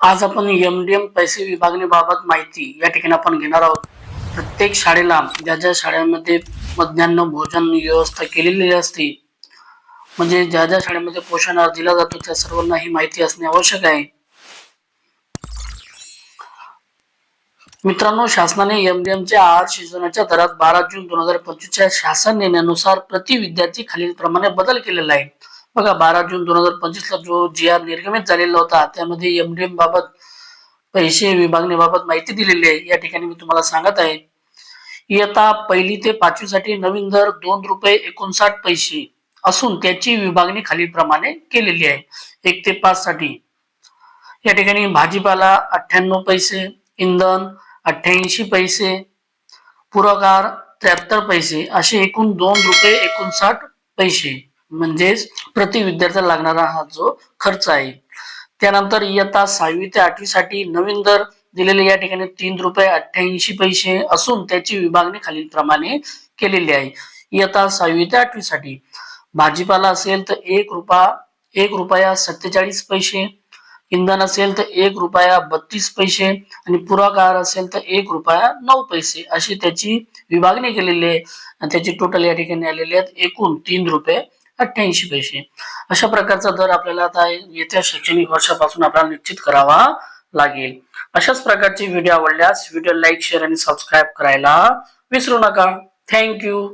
आज आपण एमडीएम पैसे विभागणीबाबत माहिती या ठिकाणी आपण घेणार आहोत. प्रत्येक शाळेला ज्या ज्या शाळेमध्ये मध्यान्ह भोजन व्यवस्था केलेली असते म्हणजे ज्या ज्या शाळेमध्ये पोषण आहार दिला जातो त्या सर्वांना ही माहिती असणे आवश्यक आहे. मित्रांनो शासनाने एमडीएमच्या आहार शिजवण्याच्या दरात बारा जून दोन हजार पंचवीसच्या शासन निर्णयानुसार प्रति विद्यार्थी खालीलप्रमाणे बदल केलेला आहे. बघा बारा जून दोन हजार पंचवीस ला जो जी आर निर्गमित झालेला होता त्यामध्ये एमडीएम बाबत पैसे विभागण्याबाबत माहिती दिलेली आहे. या ठिकाणी मी तुम्हाला सांगत आहे. इयत्ता पहिली ते पाचवी साठी नवीन दर दोन रुपये एकोणसाठ पैसे असून त्याची विभागणी खालीलप्रमाणे केलेली आहे. एक ते पाच साठी या ठिकाणी भाजीपाला अठ्ठ्याण्णव पैसे इंधन अठ्ठ्याऐंशी पैसे पुरकार त्र्याहत्तर पैसे असे एकूण दोन रुपये एकोणसाठ पैसे. म्हणजेच प्रति विद्यार्थ्याला लागणारा हा जो खर्च आहे. त्यानंतर इयत्ता सहावी ते आठवी साठी नवीन दर दिलेले या ठिकाणी तीन रुपये अठ्ठ्याऐंशी पैसे असून त्याची विभागणी खालीलप्रमाणे केलेली आहे. इयत्ता सहावी ते आठवी साठी भाजीपाला असेल तर एक रुपया एक रुपया सत्तेचाळीस पैसे इंधन असेल तर एक रुपया बत्तीस पैसे आणि पुराकार असेल तर एक रुपया नऊ पैसे अशी त्याची विभागणी केलेली आहे. त्याची टोटल या ठिकाणी आलेली आहेत एकूण तीन रुपये अठ्ठ्याऐंशी पैसे. अशा प्रकारचा दर आपल्याला आता येत्या शैक्षणिक वर्षापासून आपल्याला निश्चित करावा लागेल. अशाच प्रकारचे व्हिडिओ आवडल्यास व्हिडिओ लाईक शेअर आणि सबस्क्राईब करायला विसरू नका. थँक्यू